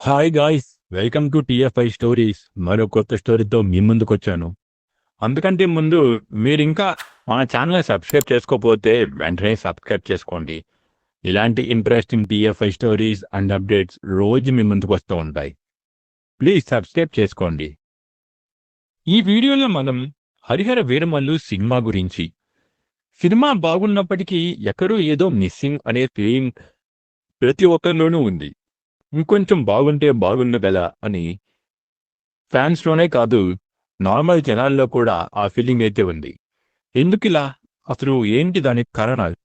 Hi guys welcome to TFI stories మరో కొత్త స్టోరీతో మీ ముందుకు వచ్చాను అందుకంటే ముందు మీరు ఇంకా మన ఛానల్ సబ్స్క్రైబ్ చేసుకోకపోతే వెంటనే సబ్స్క్రైబ్ చేసుకోండి. ఇలాంటి interesting TFI stories and updates రోజు మీ ముందుకు వస్తూ ఉంటాయి. ప్లీజ్ సబ్స్క్రైబ్ చేసుకోండి. ఈ వీడియోలో మనం హరిహర వీరమల్లు సినిమా గురించి. సినిమా బాగున్నప్పటికీ ఎక్కడో ఏదో మిస్సింగ్ అనే ఫీలింగ్ ప్రతి ఒక్కరిలోనూ ఉంది. ఇంకొంచెం బాగుంటే బాగుండు కదా అని ఫ్యాన్స్లోనే కాదు నార్మల్ జనాల్లో కూడా ఆ ఫీలింగ్ అయితే ఉంది. ఎందుకు ఇలా? అసలు ఏంటి దానికి కారణాలు?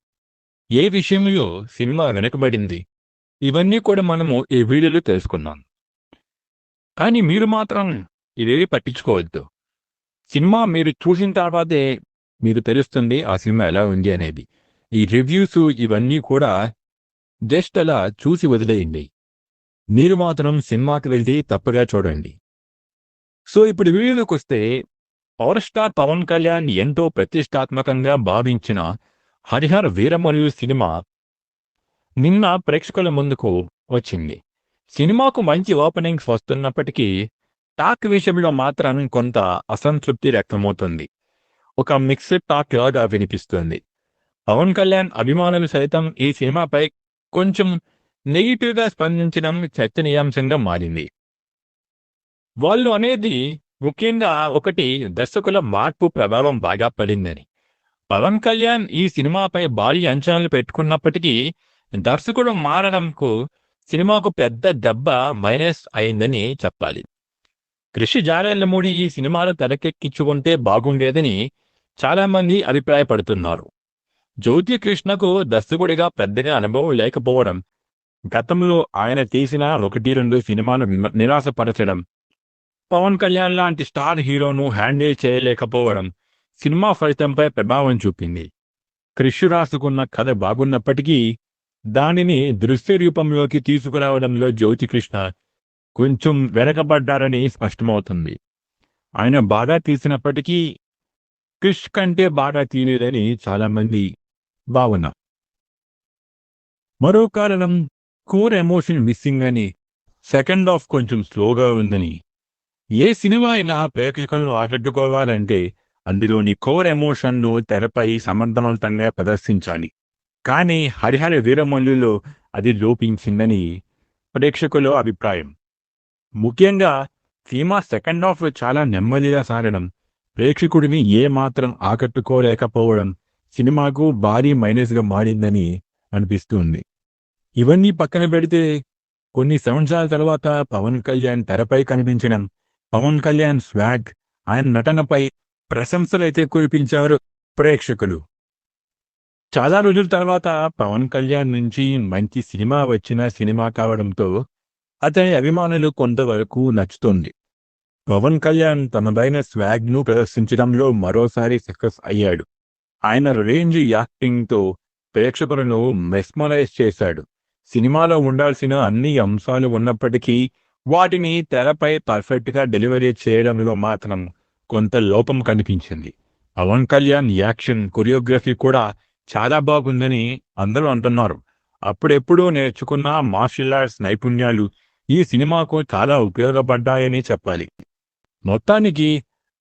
ఏ విషయంలో సినిమా వెనకబడింది? ఇవన్నీ కూడా మనము ఈ వీడియోలో తెలుసుకున్నాం కానీ మీరు మాత్రం ఇదేవి పట్టించుకోవద్దు. సినిమా మీరు చూసిన తర్వాతే మీరు తెలుస్తుంది ఆ సినిమా ఎలా ఉంది అనేది. ఈ రివ్యూస్ ఇవన్నీ కూడా జస్ట్ అలా చూసి వదిలేయండి. మీరు మాత్రం సినిమాకి వెళ్ళి తప్పగా చూడండి. సో ఇప్పుడు వీడియోలోకి వస్తే పవర్ స్టార్ పవన్ కళ్యాణ్ ఎంతో ప్రతిష్టాత్మకంగా భావించిన హరిహర వీరమల్లు సినిమా నిన్న ప్రేక్షకుల ముందుకు వచ్చింది. సినిమాకు మంచి ఓపెనింగ్స్ వస్తున్నప్పటికీ టాక్ విషయంలో మాత్రం కొంత అసంతృప్తి వ్యక్తమవుతుంది. ఒక మిక్స్డ్ టాక్ లాగా వినిపిస్తుంది. పవన్ కళ్యాణ్ అభిమానులు సైతం ఈ సినిమాపై కొంచెం నెగిటివ్గా స్పందించడం చర్చనీయాంశంగా మారింది. వాళ్ళు అనేది ముఖ్యంగా ఒకటి దర్శకుల మార్పు ప్రభావం బాగా పడిందని. పవన్ కళ్యాణ్ ఈ సినిమాపై భారీ అంచనాలు పెట్టుకున్నప్పటికీ దర్శకుడు మారడంకు సినిమాకు పెద్ద దెబ్బ మైనస్ అయిందని చెప్పాలి. కృషి జారేళ్ళమూడి ఈ సినిమాను తెరకెక్కించుకుంటే బాగుండేదని చాలామంది అభిప్రాయపడుతున్నారు. జ్యోతి కృష్ణకు దర్శకుడిగా పెద్దగా అనుభవం లేకపోవడం గతంలో ఆయన తీసిన ఒకటి రెండు సినిమాలు నిరాశపరచడం పవన్ కళ్యాణ్ లాంటి స్టార్ హీరోను హ్యాండిల్ చేయలేకపోవడం సినిమా ఫలితంపై ప్రభావం చూపింది. క్రిష్ రాసుకున్న కథ బాగున్నప్పటికీ దానిని దృశ్య రూపంలోకి తీసుకురావడంలో జ్యోతి కృష్ణ కొంచెం వెనకబడ్డారని స్పష్టమవుతుంది. ఆయన బాగా తీసినప్పటికీ క్రిష్ కంటే బాగా తీయలేదని చాలామంది భావన. మరో కారణం కోర్ ఎమోషన్ మిస్సింగ్ అని సెకండ్ హాఫ్ కొంచెం స్లోగా ఉందని. ఏ సినిమా అయినా ప్రేక్షకులను ఆకట్టుకోవాలంటే అందులోని కోర్ ఎమోషన్ను తెరపై సమర్థవంతంగా ప్రదర్శించాలి. కానీ హరిహర వీరమల్లులో అది లోపించిందని ప్రేక్షకుల అభిప్రాయం. ముఖ్యంగా సినిమా సెకండ్ హాఫ్ చాలా నెమ్మదిగా సాగడం ప్రేక్షకుడిని ఏమాత్రం ఆకట్టుకోలేకపోవడం సినిమాకు భారీ మైనస్గా మారిందని అనిపిస్తుంది. ఇవన్నీ పక్కన పెడితే కొన్ని సంవత్సరాల తర్వాత పవన్ కళ్యాణ్ తెరపై కనిపించడం పవన్ కళ్యాణ్ స్వాగ్ ఆయన నటనపై ప్రశంసలైతే కురిపించారు ప్రేక్షకులు. చాలా రోజుల తర్వాత పవన్ కళ్యాణ్ నుంచి మంచి సినిమా వచ్చిన సినిమా కావడంతో అతని అభిమానులు కొంతవరకు నచ్చుతుంది. పవన్ కళ్యాణ్ తనదైన స్వాగ్ను ప్రదర్శించడంలో మరోసారి సక్సెస్ అయ్యాడు. ఆయన రేంజ్ యాక్టింగ్తో ప్రేక్షకులను మెస్మరైజ్ చేశాడు. సినిమాలో ఉండాల్సిన అన్ని అంశాలు ఉన్నప్పటికీ వాటిని తెరపై పర్ఫెక్ట్గా డెలివరీ చేయడంలో మాత్రం కొంత లోపం కనిపించింది. పవన్ కళ్యాణ్ యాక్షన్ కొరియోగ్రఫీ కూడా చాలా బాగుందని అందరూ అంటున్నారు. అప్పుడెప్పుడూ నేర్చుకున్న మార్షల్ ఆర్ట్స్ నైపుణ్యాలు ఈ సినిమాకు చాలా ఉపయోగపడ్డాయని చెప్పాలి. మొత్తానికి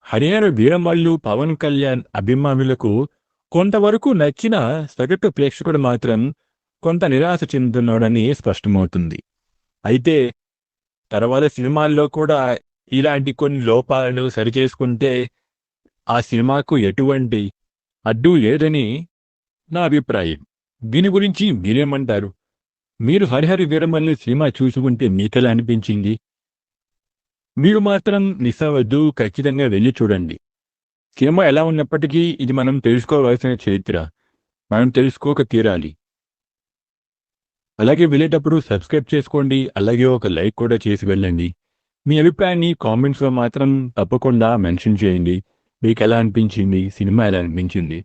హరిహర వీరమల్లు పవన్ కళ్యాణ్ అభిమానులకు కొంతవరకు నచ్చిన సగటు ప్రేక్షకుడు మాత్రం కొంత నిరాశ చెందుతున్నాడని స్పష్టమవుతుంది. అయితే తర్వాత సినిమాల్లో కూడా ఇలాంటి కొన్ని లోపాలను సరిచేసుకుంటే ఆ సినిమాకు ఎటువంటి అడ్డు లేదని నా అభిప్రాయం. దీని గురించి మీరేమంటారు? మీరు హరిహరి వీరమల్లి సినిమా చూసుకుంటే మీకెలా అనిపించింది? మీరు మాత్రం మిస్ ఖచ్చితంగా వెళ్ళి చూడండి. సినిమా ఎలా ఉన్నప్పటికీ ఇది మనం తెలుసుకోవాల్సిన చరిత్ర. మనం తెలుసుకోక తీరాలి. అలాగే వెళ్ళేటప్పుడు సబ్స్క్రైబ్ చేసుకోండి అలాగే ఒక లైక్ కూడా చేసి వెళ్ళండి. మీ అభిప్రాయాన్ని కామెంట్స్లో మాత్రం తప్పకుండా మెన్షన్ చేయండి. మీకు ఎలా అనిపించింది? సినిమా ఎలా అనిపించింది?